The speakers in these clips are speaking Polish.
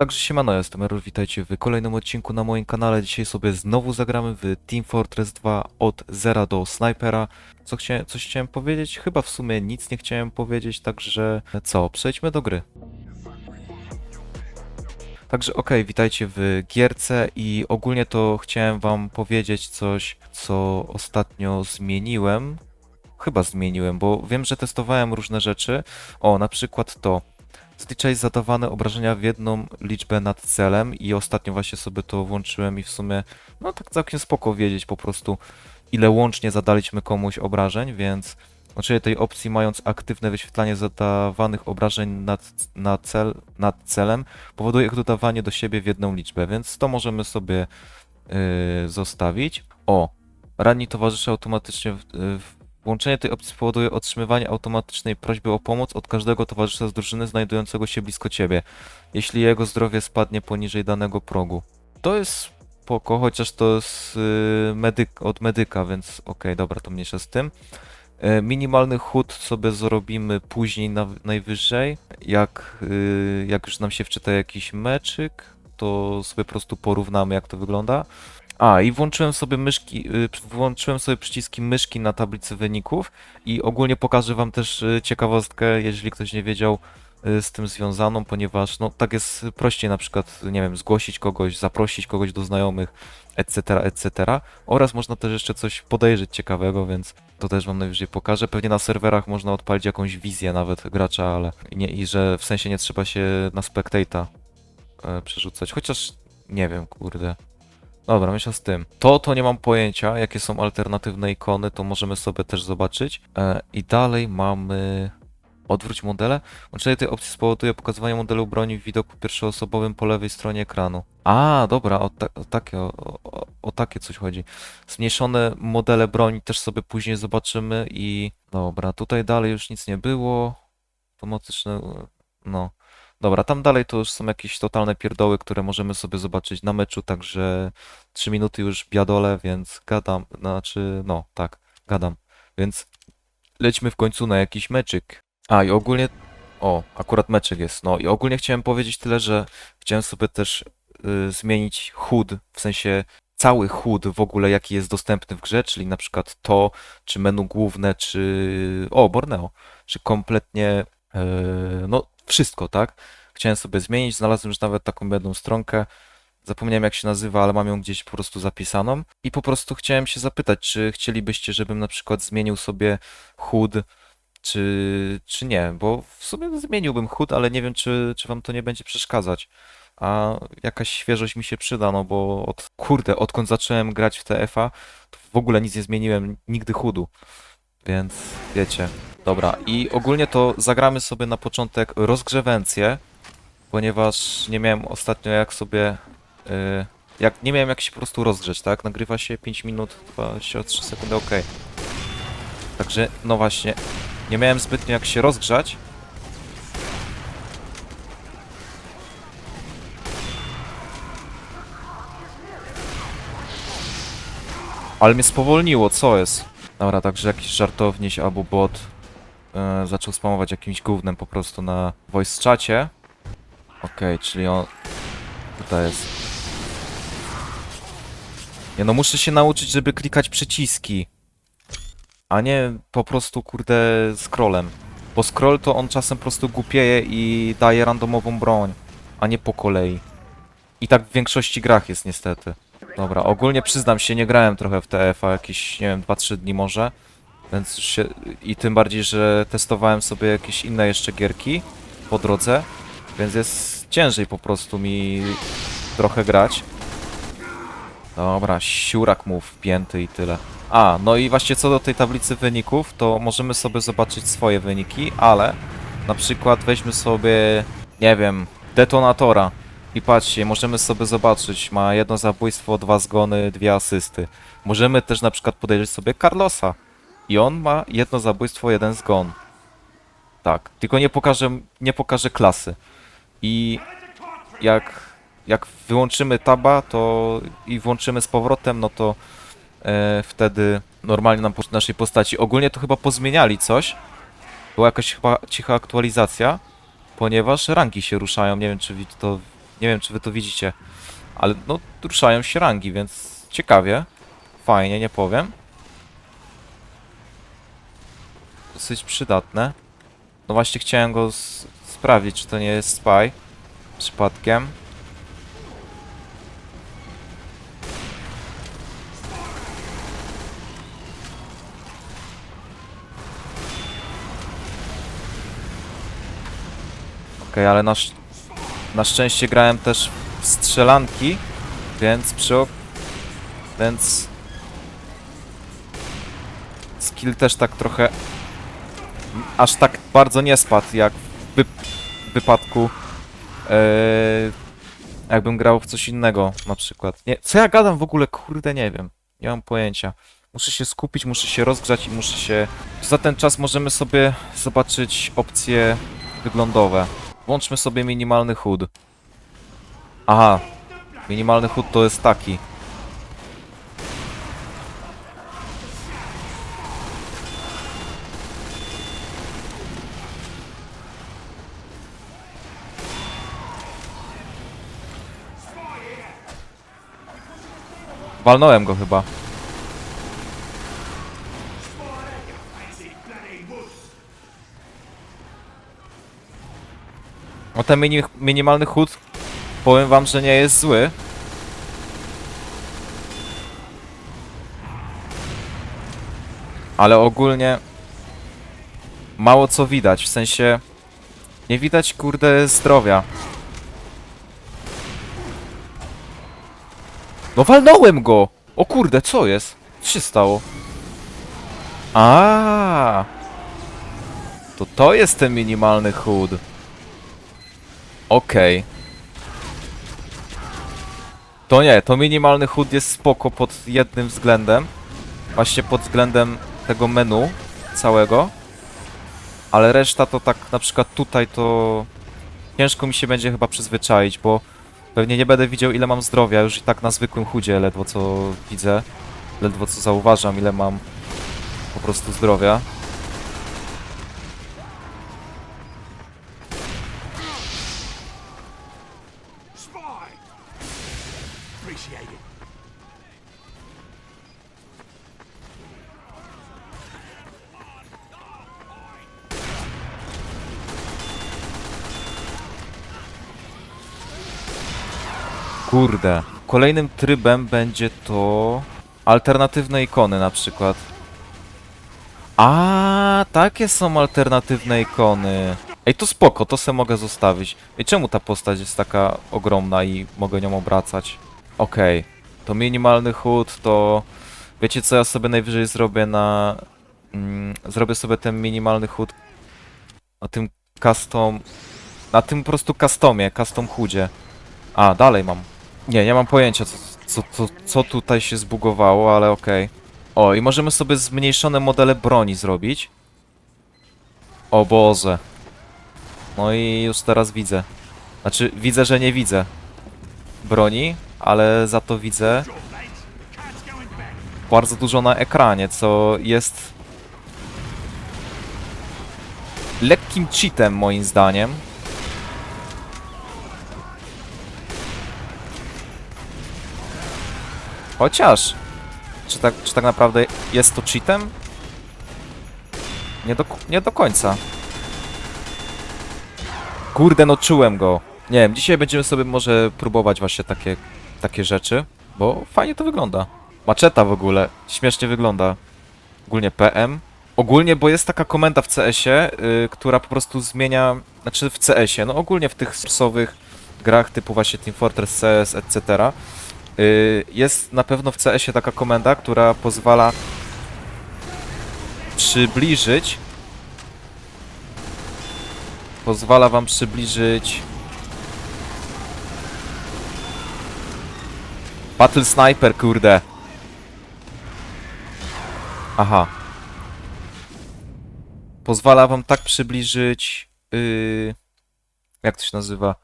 Także siemano, jestem Error, witajcie w kolejnym odcinku na moim kanale. Dzisiaj sobie znowu zagramy w Team Fortress 2 od zera do snajpera. Co chciałem, coś chciałem powiedzieć? Chyba w sumie nic nie chciałem powiedzieć, także co, przejdźmy do gry. Także okej, witajcie w gierce i ogólnie to chciałem wam powiedzieć coś, co ostatnio zmieniłem. Chyba zmieniłem, bo wiem, że testowałem różne rzeczy. O, na przykład to. Zliczaj zadawane obrażenia w jedną liczbę nad celem i ostatnio właśnie sobie to włączyłem i w sumie, no tak całkiem spoko wiedzieć po prostu, ile łącznie zadaliśmy komuś obrażeń, więc znaczy tej opcji mając aktywne wyświetlanie zadawanych obrażeń nad, na cel, nad celem powoduje ich dodawanie do siebie w jedną liczbę, więc to możemy sobie yy, zostawić. O, ranni towarzysze automatycznie w, w Włączenie tej opcji spowoduje otrzymywanie automatycznej prośby o pomoc od każdego towarzysza z drużyny znajdującego się blisko ciebie, jeśli jego zdrowie spadnie poniżej danego progu. To jest spoko, chociaż to jest yy, medyk, od medyka, więc okej, dobra, to mniejsza z tym. E, Minimalny chód sobie zrobimy później na, najwyżej. Jak, yy, jak już nam się wczyta jakiś meczyk, to sobie po prostu porównamy, jak to wygląda. A, i włączyłem sobie myszki, y, włączyłem sobie przyciski myszki na tablicy wyników i ogólnie pokażę wam też y, ciekawostkę, jeżeli ktoś nie wiedział y, z tym związaną, ponieważ no tak jest prościej na przykład, nie wiem, zgłosić kogoś, zaprosić kogoś do znajomych, etc., etc. Oraz można też jeszcze coś podejrzeć ciekawego, więc to też wam najwyżej pokażę. Pewnie na serwerach można odpalić jakąś wizję nawet gracza, ale nie, i że w sensie nie trzeba się na spectata e, przerzucać, chociaż nie wiem, kurde. Dobra, myślę z tym. To, to nie mam pojęcia, jakie są alternatywne ikony, to możemy sobie też zobaczyć. E, I dalej mamy... Odwróć modele. Łączenie tej opcji spowoduje pokazywanie modelu broni w widoku pierwszoosobowym po lewej stronie ekranu. A, dobra, o, ta, o, takie, o, o, o takie coś chodzi. Zmniejszone modele broni też sobie później zobaczymy i... Dobra, tutaj dalej już nic nie było. Automatyczne... No. Dobra, tam dalej to już są jakieś totalne pierdoły, które możemy sobie zobaczyć na meczu, także 3 minuty już biadole, więc gadam, znaczy, no, tak, gadam. Więc lećmy w końcu na jakiś meczyk. A i ogólnie, o, akurat meczyk jest, no i ogólnie chciałem powiedzieć tyle, że chciałem sobie też y, zmienić HUD, w sensie cały HUD w ogóle, jaki jest dostępny w grze, czyli na przykład to, czy menu główne, czy, o, Borneo, czy kompletnie, y, no, wszystko, tak? Chciałem sobie zmienić, znalazłem już nawet taką jedną stronkę. Zapomniałem jak się nazywa, ale mam ją gdzieś po prostu zapisaną. I po prostu chciałem się zapytać, czy chcielibyście, żebym na przykład zmienił sobie HUD, czy, czy nie? Bo w sumie zmieniłbym HUD, ale nie wiem, czy, czy wam to nie będzie przeszkadzać. A jakaś świeżość mi się przyda, no bo od, kurde, odkąd zacząłem grać w TFA, to w ogóle nic nie zmieniłem, nigdy HUDu. Więc wiecie. Dobra, i ogólnie to zagramy sobie na początek rozgrzewencję, ponieważ nie miałem ostatnio jak sobie. y, jak nie miałem jak się po prostu rozgrzeć, tak? Nagrywa się 5 minut, 23 sekundy, ok. Także, no właśnie, nie miałem zbytnio jak się rozgrzać. Ale mnie spowolniło, co jest? Dobra, także jakiś żartowniś albo bot e, zaczął spamować jakimś gównem po prostu na voice czacie. Okej, czyli on tutaj jest. Nie no, muszę się nauczyć, żeby klikać przyciski. A nie po prostu, kurde, scrollem. Bo scroll to on czasem po prostu głupieje i daje randomową broń, a nie po kolei. I tak w większości grach jest niestety. Dobra, ogólnie przyznam się, nie grałem trochę w TF-a jakieś, nie wiem, 2-3 dni może. Więc się... I tym bardziej, że testowałem sobie jakieś inne jeszcze gierki po drodze. Więc jest ciężej po prostu mi trochę grać. Dobra, siurak mu wpięty i tyle. A, no i właśnie co do tej tablicy wyników, to możemy sobie zobaczyć swoje wyniki, ale na przykład weźmy sobie, nie wiem, detonatora. I patrzcie, możemy sobie zobaczyć, ma jedno zabójstwo, dwa zgony, dwie asysty. Możemy też na przykład podejrzeć sobie Carlosa. I on ma jedno zabójstwo, jeden zgon. Tak, tylko nie pokażę, nie pokażę klasy. I jak, jak wyłączymy taba to i włączymy z powrotem, no to e, wtedy normalnie nam po naszej postaci. Ogólnie to chyba pozmieniali coś. Była jakaś chyba cicha aktualizacja, ponieważ rangi się ruszają. Nie wiem, czy to Nie wiem, czy wy to widzicie. Ale no, ruszają się rangi, więc ciekawie. Fajnie, nie powiem. Dosyć przydatne. No właśnie chciałem go sprawdzić, czy to nie jest spy. Przypadkiem. Okej, ale na, sz- na szczęście grałem też w strzelanki, więc przy więc skill też tak trochę aż tak bardzo nie spadł jak w wy w wypadku e, jakbym grał w coś innego na przykład. Nie, co ja gadam w ogóle? Kurde, nie wiem. Nie mam pojęcia. Muszę się skupić, muszę się rozgrzać i muszę się... Za ten czas możemy sobie zobaczyć opcje wyglądowe. Włączmy sobie minimalny HUD. Aha. Minimalny HUD to jest taki. Walnąłem go chyba. O ten mini, minimalny chód powiem wam, że nie jest zły. Ale ogólnie mało co widać, w sensie nie widać kurde zdrowia. No walnąłem go! O kurde, co jest? Co się stało? A, To to jest ten minimalny chód. Okej. To nie, to minimalny chód jest spoko pod jednym względem. Właśnie pod względem tego menu całego. Ale reszta to tak na przykład tutaj to ciężko mi się będzie chyba przyzwyczaić, bo pewnie nie będę widział ile mam zdrowia, już i tak na zwykłym chudzie ledwo co widzę. Ledwo co zauważam ile mam po prostu zdrowia. Appreciate it. Kurde. Kolejnym trybem będzie to alternatywne ikony na przykład. A, takie są alternatywne ikony. Ej, to spoko, to se mogę zostawić. I czemu ta postać jest taka ogromna i mogę nią obracać? Okej, to minimalny chód, to... Wiecie co ja sobie najwyżej zrobię na... Mm, zrobię sobie ten minimalny chód na tym custom... Na tym po prostu customie, custom chudzie. A, dalej mam. Nie, nie mam pojęcia, co, co, co, co tutaj się zbugowało, ale okej. O, i możemy sobie zmniejszone modele broni zrobić. O Boże. No i już teraz widzę. Znaczy, widzę, że nie widzę broni, ale za to widzę bardzo dużo na ekranie, co jest lekkim cheatem moim zdaniem. Chociaż, czy tak, czy tak naprawdę jest to cheatem? Nie do, nie do końca. Kurde, no czułem go. Nie wiem, dzisiaj będziemy sobie może próbować właśnie takie, takie rzeczy, bo fajnie to wygląda. Maczeta w ogóle, śmiesznie wygląda. Ogólnie PM. Ogólnie, bo jest taka komenda w CS-ie, y, która po prostu zmienia, znaczy w CS-ie, no ogólnie w tych sursowych grach typu właśnie Team Fortress CS, etc. Y, jest na pewno w CS-ie taka komenda, która pozwala przybliżyć pozwala wam przybliżyć Battle Sniper, kurde. Aha. Pozwala wam tak przybliżyć. Yy, jak to się nazywa?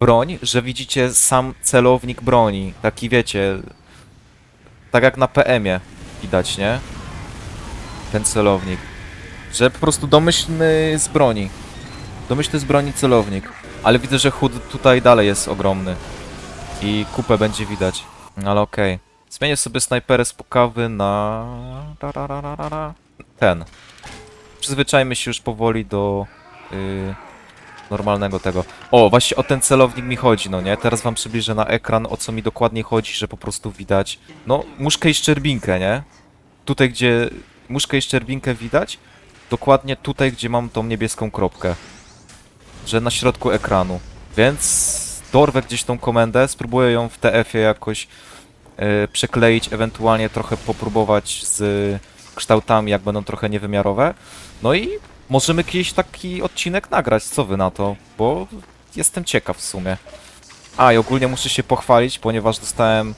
Broń, że widzicie sam celownik broni. Taki wiecie. Tak jak na PM-ie widać, nie? Ten celownik. Że po prostu domyślny z broni. Domyślny z broni celownik. Ale widzę, że HUD tutaj dalej jest ogromny. I kupę będzie widać. Ale okej. Zmienię sobie snajperę z pukawy na... Ten. Przyzwyczajmy się już powoli do... Yy, normalnego tego. O, właśnie o ten celownik mi chodzi, no nie? Teraz wam przybliżę na ekran, o co mi dokładnie chodzi, że po prostu widać... No, muszkę i szczerbinkę, nie? Tutaj, gdzie muszkę i szczerbinkę widać, dokładnie tutaj, gdzie mam tą niebieską kropkę. Że na środku ekranu. Więc dorwę gdzieś tą komendę, spróbuję ją w TF-ie jakoś e, przekleić, ewentualnie trochę popróbować z kształtami, jak będą trochę niewymiarowe. No i możemy jakiś taki odcinek nagrać, co wy na to? Bo jestem ciekaw w sumie. A, i ogólnie muszę się pochwalić, ponieważ dostałem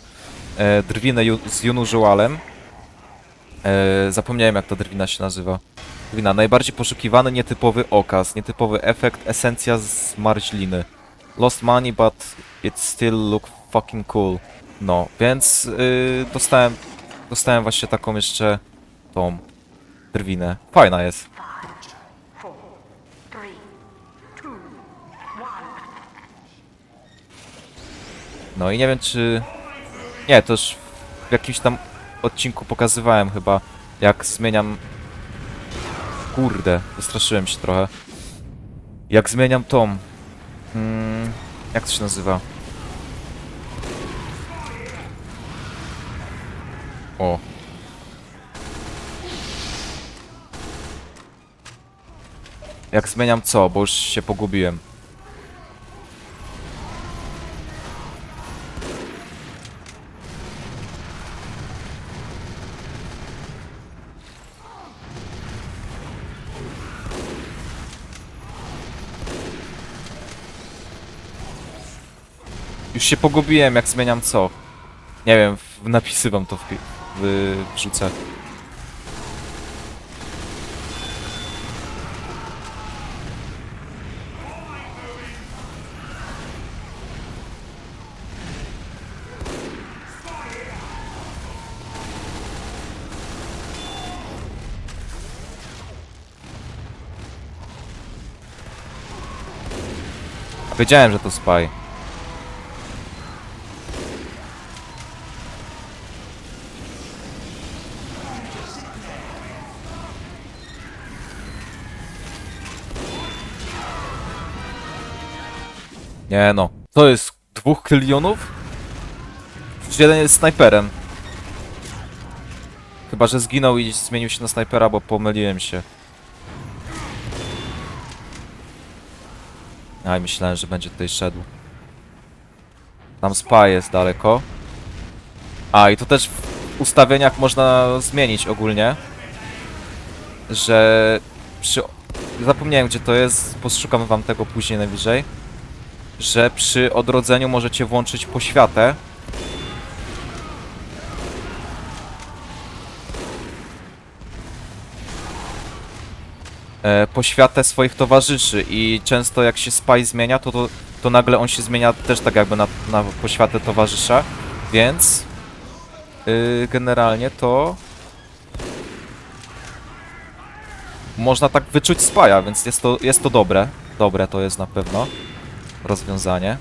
e, drwinę ju z Junużualem. E, zapomniałem jak ta drwina się nazywa. Drwina, najbardziej poszukiwany nietypowy okaz, nietypowy efekt, esencja z marźliny. Lost money, but it still look fucking cool. No, więc y, dostałem, dostałem właśnie taką jeszcze tą drwinę. Fajna jest. Three, two, No i nie wiem czy... Nie, to już w jakimś tam odcinku pokazywałem chyba, jak zmieniam... Kurde, wystraszyłem się trochę. Jak zmieniam tą... Mm, jak to się nazywa? O. Jak zmieniam co, bo już się pogubiłem. Już się pogubiłem, jak zmieniam co. Nie wiem, w napisy wam to wpi- wy- wrzucę. Wiedziałem, że to spy. Nie no. To jest dwóch klionów? Przecież jeden jest snajperem. Chyba, że zginął i zmienił się na snajpera, bo pomyliłem się. A i myślałem, że będzie tutaj szedł. Tam spa jest daleko. A i to też w ustawieniach można zmienić ogólnie. Że przy... Zapomniałem gdzie to jest, poszukam wam tego później najwyżej. Że przy odrodzeniu możecie włączyć poświatę. Poświatę swoich towarzyszy i często jak się spy zmienia, to, to, to nagle on się zmienia też tak jakby na, na poświatę towarzysza, więc yy, generalnie to można tak wyczuć spaja, więc jest to, jest to dobre. Dobre to jest na pewno rozwiązanie.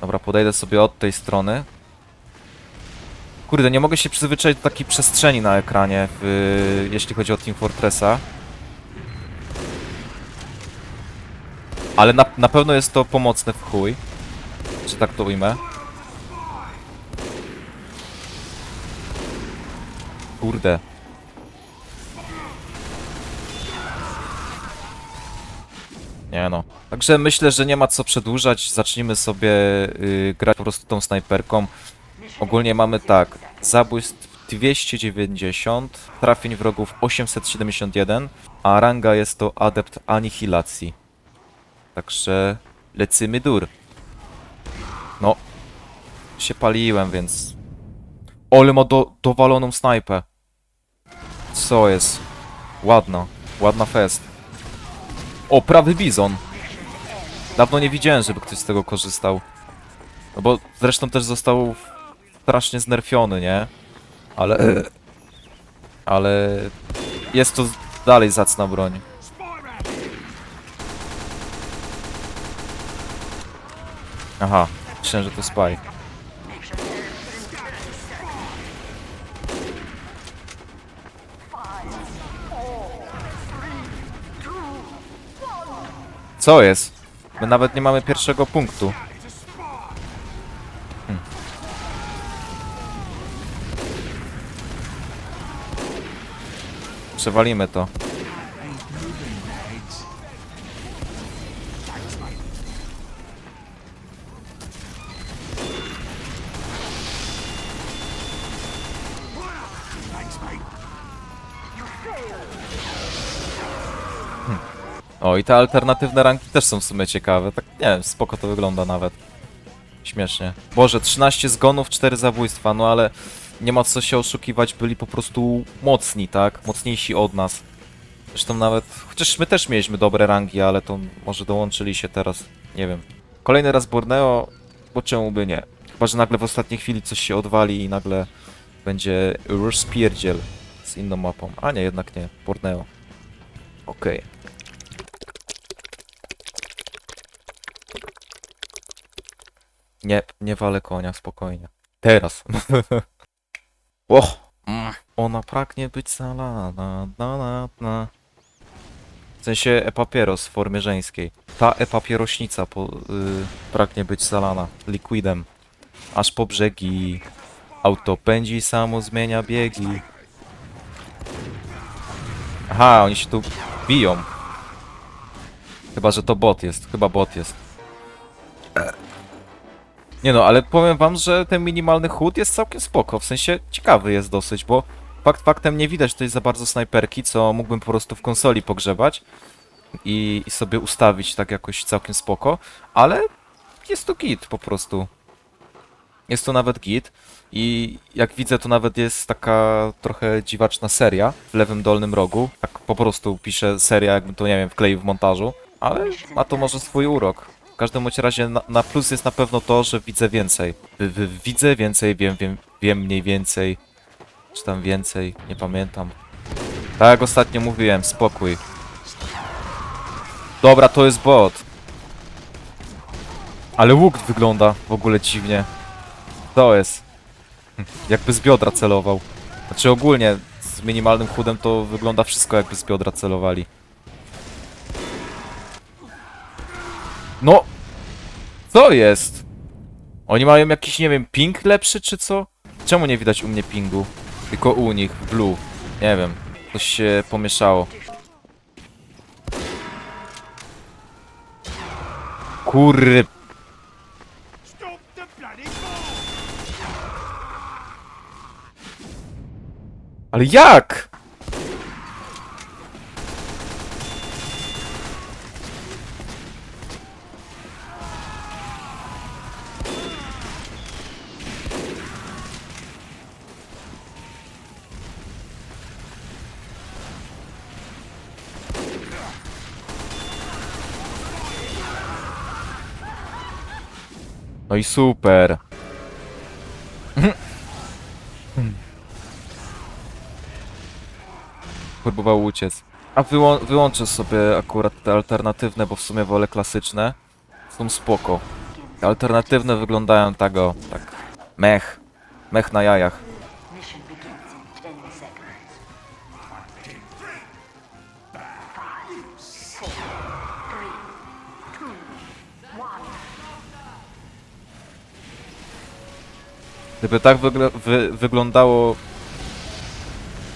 Dobra, podejdę sobie od tej strony. Kurde, nie mogę się przyzwyczaić do takiej przestrzeni na ekranie, w, jeśli chodzi o Team Fortressa. Ale na, na pewno jest to pomocne w chuj. Że tak to ujmę. Kurde. Nie no. Także myślę, że nie ma co przedłużać. Zacznijmy sobie y, grać po prostu tą snajperką. Ogólnie mamy tak, zabójstw 290, trafień wrogów 871, a ranga jest to adept anihilacji. Także lecimy dur. No, się paliłem, więc... Ole ma do, dowaloną snajpę. Co jest? Ładna, ładna fest. O, prawy bizon. Dawno nie widziałem, żeby ktoś z tego korzystał. No bo zresztą też został strasznie znerfiony, nie? Ale... Ale... Jest to Dalej zacna broń. Aha, myślałem, że to spy. Co jest? My nawet nie mamy pierwszego punktu. It's a spy. Przewalimy to. Mate. O, i te alternatywne ranki też są w sumie ciekawe. Tak, nie wiem, spoko to wygląda nawet. Śmiesznie. Boże, 13 zgonów, 4 zabójstwa, no ale nie ma co się oszukiwać, byli po prostu mocni, tak? Mocniejsi od nas. Zresztą nawet, chociaż my też mieliśmy dobre rangi, ale to może dołączyli się teraz, nie wiem. Kolejny raz Borneo, bo czemu by nie? Chyba, że nagle w ostatniej chwili coś się odwali i nagle będzie rozpierdziel z inną mapą. A nie, jednak nie, Borneo. Okej. Nie, nie walę konia, spokojnie. Teraz. Och! Ona pragnie być zalana, na, na, na. W sensie e-papieros w formie żeńskiej. Ta e-papierośnica po, y, pragnie być zalana liquidem. Aż po brzegi. Auto pędzi, samo zmienia biegi. Aha, oni się tu biją. Chyba, że to bot jest. Chyba bot jest. Nie no, ale powiem wam, że ten minimalny chód jest całkiem spoko, w sensie ciekawy jest dosyć, bo fakt faktem nie widać tutaj za bardzo snajperki, co mógłbym po prostu w konsoli pogrzebać i, i sobie ustawić tak jakoś całkiem spoko, ale jest to git po prostu. Jest to nawet git i jak widzę to nawet jest taka trochę dziwaczna seria w lewym dolnym rogu, tak po prostu piszę seria jakbym to nie wiem wkleił w montażu, ale ma to może swój urok. W każdym razie na, na plus jest na pewno to, że widzę więcej. Widzę więcej, wiem, wiem, wiem mniej więcej. Czy tam więcej, nie pamiętam. Tak jak ostatnio mówiłem, spokój. Dobra, to jest bot. Ale łuk wygląda w ogóle dziwnie. To jest. Hm, Jakby z biodra celował. Znaczy ogólnie z minimalnym chudem to wygląda wszystko jakby z biodra celowali. No! Co jest? Oni mają jakiś, nie wiem, ping lepszy czy co? Czemu nie widać u mnie pingu? Tylko u nich, blue. Nie wiem. Coś się pomieszało. Kurry... Ale jak? No i super. próbował uciec. A wyłą wyłączę sobie akurat te alternatywne, bo w sumie wolę klasyczne. Są spoko. Te alternatywne wyglądają tak o, tak. Mech. Mech na jajach. Gdyby tak wygl wy wyglądało...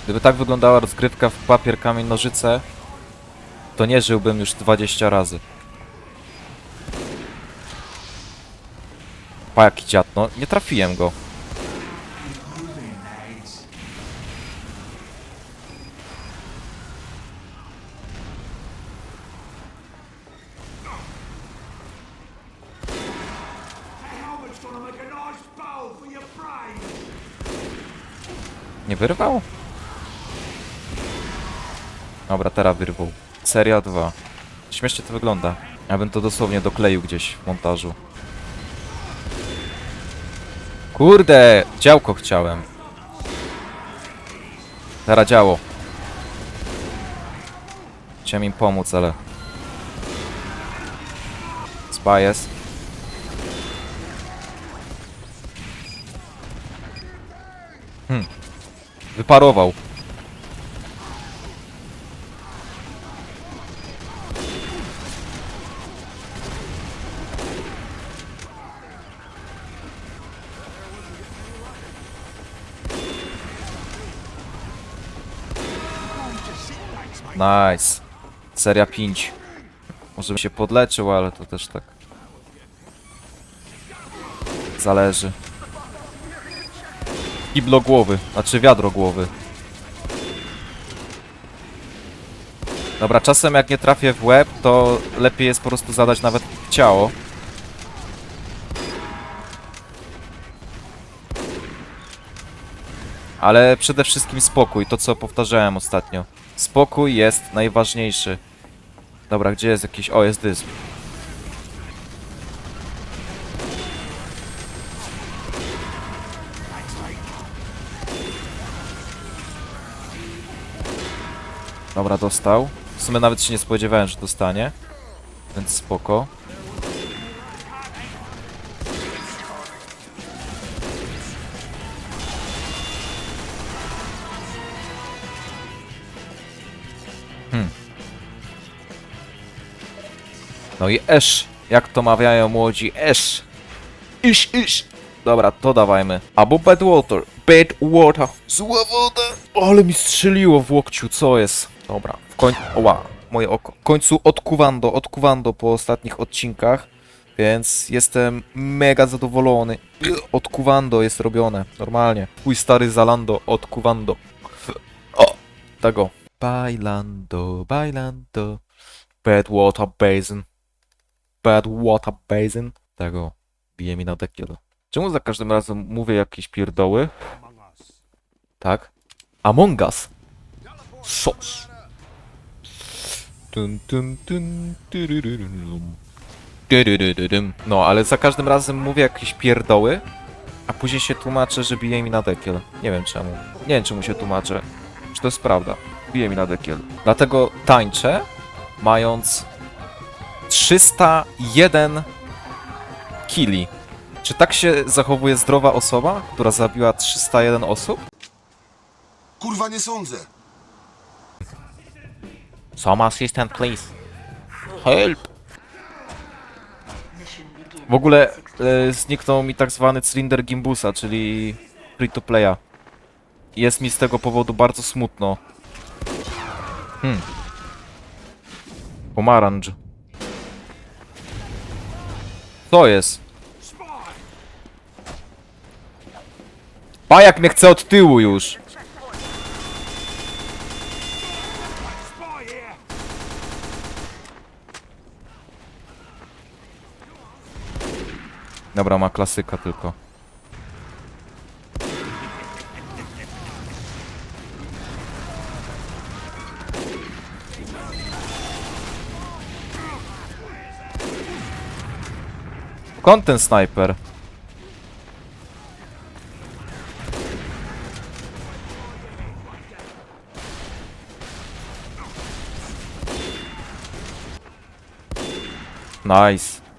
Gdyby tak wyglądała rozgrywka w papier, kamień, nożyce, to nie żyłbym już 20 razy. Pa jaki dziad, no nie trafiłem go. Nie wyrwał? Dobra, teraz wyrwał. Seria 2. Śmiesznie to wygląda. Ja bym to dosłownie dokleił gdzieś w montażu. Kurde! Działko chciałem. Teraz działo. Chciałem im pomóc, ale... Spa jest. Hmm. Wyparował. Nice. Seria 5. Może bym się podleczył, ale to też tak. Zależy. Kiblo głowy, znaczy wiadro głowy. Dobra, czasem jak nie trafię w łeb, to lepiej jest po prostu zadać nawet ciało. Ale przede wszystkim spokój, to co powtarzałem ostatnio. Spokój jest najważniejszy. Dobra, gdzie jest jakiś... O, jest dysp. Dobra, dostał. W sumie nawet się nie spodziewałem, że dostanie. Więc spoko. No i esz. Jak to mawiają młodzi? Esz. Isz, isz. Dobra, to dawajmy. Albo bad water. Bad water. Zła woda. Ale mi strzeliło w łokciu, co jest? Dobra, w końcu... Oła, moje oko. W końcu odkuwando, odkuwando po ostatnich odcinkach. Więc jestem mega zadowolony. Odkuwando jest robione, normalnie. Twój stary Zalando, odkuwando. O, tego. Bailando, bailando. Bad water basin. Bad water basin. Tego. Bije mi na dekiel. Czemu za każdym razem mówię jakieś pierdoły? Tak? Among Us. Sos. No, ale za każdym razem mówię jakieś pierdoły, a później się tłumaczę, że bije mi na dekiel. Nie wiem czemu. Nie wiem czemu się tłumaczę. Czy to jest prawda? Bije mi na dekiel. Dlatego tańczę, mając 301 kili. Czy tak się zachowuje zdrowa osoba, która zabiła 301 osób? Kurwa nie sądzę. Some assistant, please. Help! W ogóle e, zniknął mi tak zwany cylinder gimbusa, czyli free to playa. Jest mi z tego powodu bardzo smutno. Hmm. Pomarańcz. Co jest? Pajak mnie chce od tyłu już. Dobra, ma klasyka tylko. Skąd ten snajper? Nice.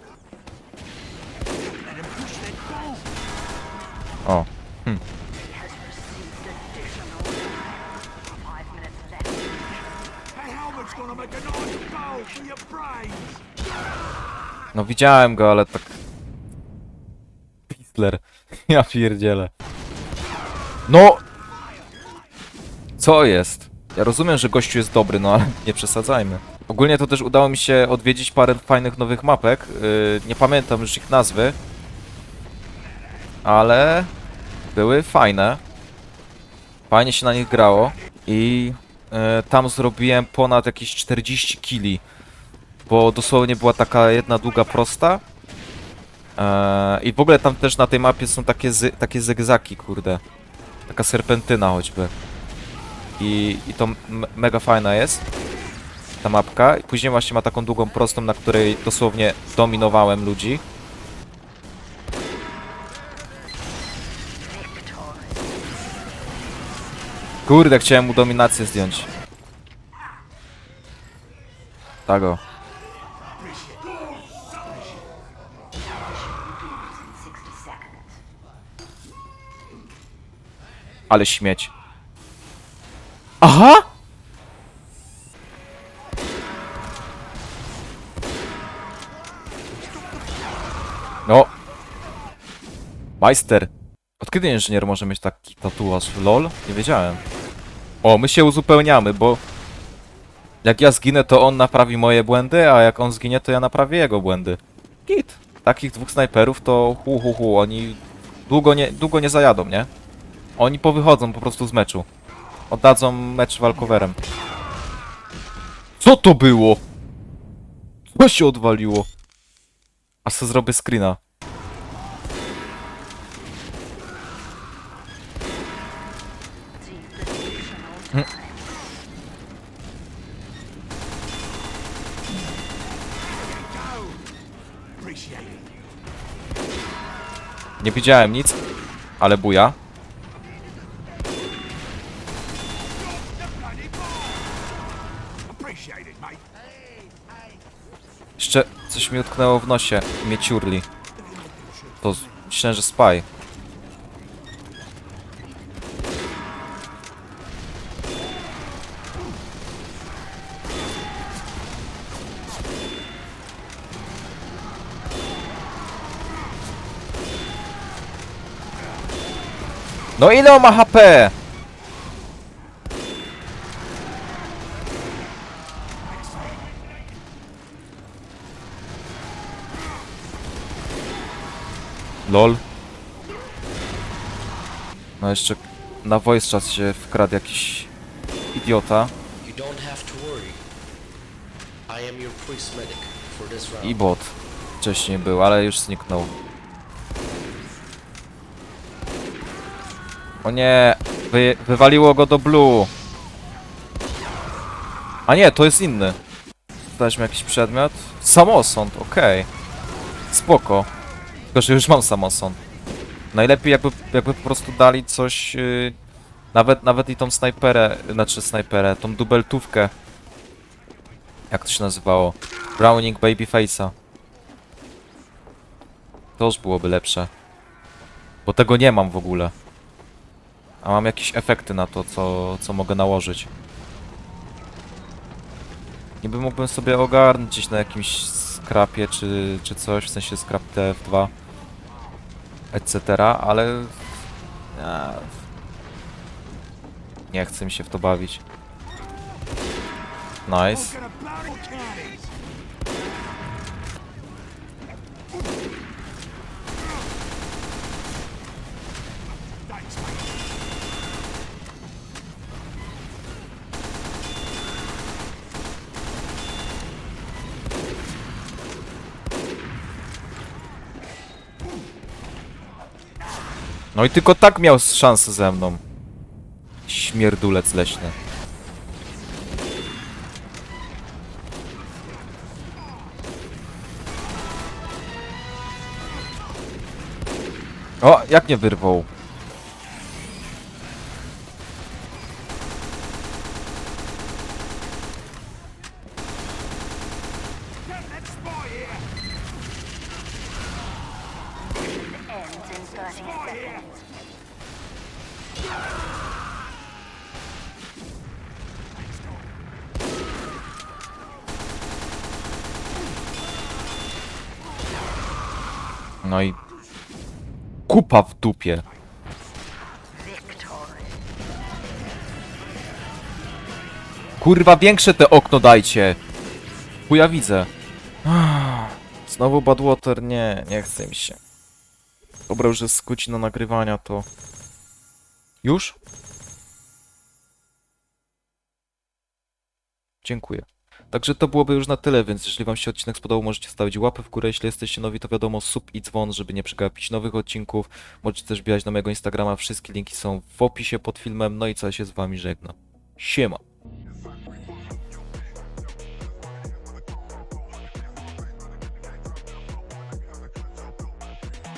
Widziałem go, ale tak... Pistler. Ja pierdzielę. No! Co jest? Ja rozumiem, że gościu jest dobry, no ale nie przesadzajmy. Ogólnie to też udało mi się odwiedzić parę fajnych nowych mapek. Yy, nie pamiętam już ich nazwy. Ale... Były fajne. Fajnie się na nich grało. I... Yy, tam zrobiłem ponad jakieś 40 kili bo dosłownie była taka jedna długa prosta. Eee, I w ogóle tam też na tej mapie są takie, zy, takie zegzaki, kurde. Taka serpentyna choćby. I, i to mega fajna jest. Ta mapka. I później właśnie ma taką długą prostą, na której dosłownie dominowałem ludzi. Kurde, chciałem mu dominację zdjąć. Tago. Ale śmieć. Aha! No. Majster. Od kiedy inżynier może mieć taki tatuaż? LOL? Nie wiedziałem. O, my się uzupełniamy, bo... Jak ja zginę, to on naprawi moje błędy, a jak on zginie, to ja naprawię jego błędy. Git. Takich dwóch snajperów to hu hu hu, oni długo nie, długo nie zajadą, nie? Oni powychodzą po prostu z meczu. Oddadzą mecz walkowerem. Co to było? Co się odwaliło? A co zrobię screena? Nie widziałem nic, ale buja. Coś mi utknęło w nosie. i Mnie ciurli. To myślałem, że spy. No ile on ma HP? LOL. No jeszcze na voice chat się wkradł jakiś idiota. I bot. Wcześniej był, ale już zniknął. O nie, wy, wywaliło go do blue. A nie, to jest inny. Daliśmy jakiś przedmiot. Samosąd, okej. Spoko. Tylko, że już mam samosąd. Najlepiej jakby, jakby po prostu dali coś... Yy, nawet, nawet i tą snajperę, znaczy snajperę, tą dubeltówkę. Jak to się nazywało? Browning Babyface'a. To już byłoby lepsze. Bo tego nie mam w ogóle. A mam jakieś efekty na to, co, co mogę nałożyć. Niby mógłbym sobie ogarnąć gdzieś na jakimś skrapie czy, czy coś, w sensie skrap TF2 etc., ale a, nie chcę mi się w to bawić. Nice. No i tylko tak miał szansę ze mną. Śmierdulec leśny. O, jak nie wyrwał? No i... Kupa w dupie. Kurwa, większe te okno dajcie! Chuja widzę. Znowu Badwater? Nie, nie chce mi się. Dobra, już jest godzina nagrywania, to... Już? Dziękuję. Także to byłoby już na tyle, więc jeżeli wam się odcinek spodobał, możecie stawić łapę w górę, jeśli jesteście nowi, to wiadomo, sub i dzwon, żeby nie przegapić nowych odcinków. Możecie też wbijać na mojego Instagrama, wszystkie linki są w opisie pod filmem, no i co ja się z wami żegnam. Siema!